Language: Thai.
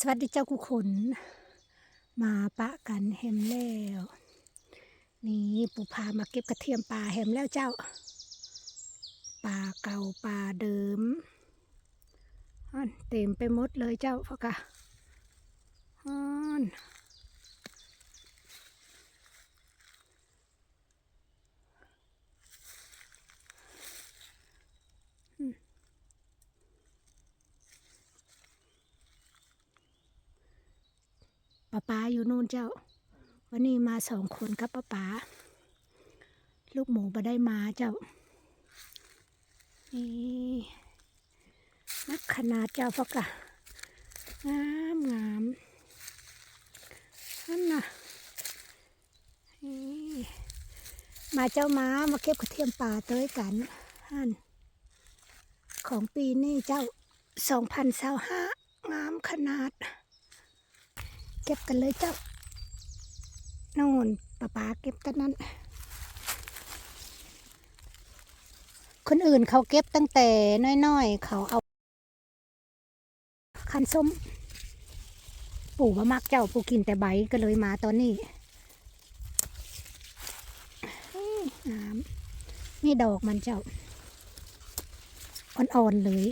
สวัสดีเจ้ากุขนมาปะกันแฮมแล้ว นี่ปูพามาเก็บกระเทียมป่าแฮมแล้วเจ้าป่าเก่าป่าเดิมอันเต็มไปหมดเลยเจ้าพ่อกะอัน ป้าป๋าอยู่นู่นเจ้า วันนี้มาสองคนกับป้าป๋าลูกหมูมาได้มาเจ้า นี่นักขนาดเจ้าพะกะงามงามนั่นน่ะนี่มาเจ้าม้ามาเก็บกระเทียมป่าเต้ยกันฮั่นของปีนี้เจ้าสองพันสาห้างามขนาด เก็บกันเลยเจ้านู่นป้าป๋าเก็บกันนั้น คนอื่นเขาเก็บตั้งแต่น้อยๆ เขาเอาคันส้ม ปู่มามักเจ้าปู่กินแต่ใบก็เลยมาตอนนี้นี่ดอกมันเจ้าอ่อนๆเลย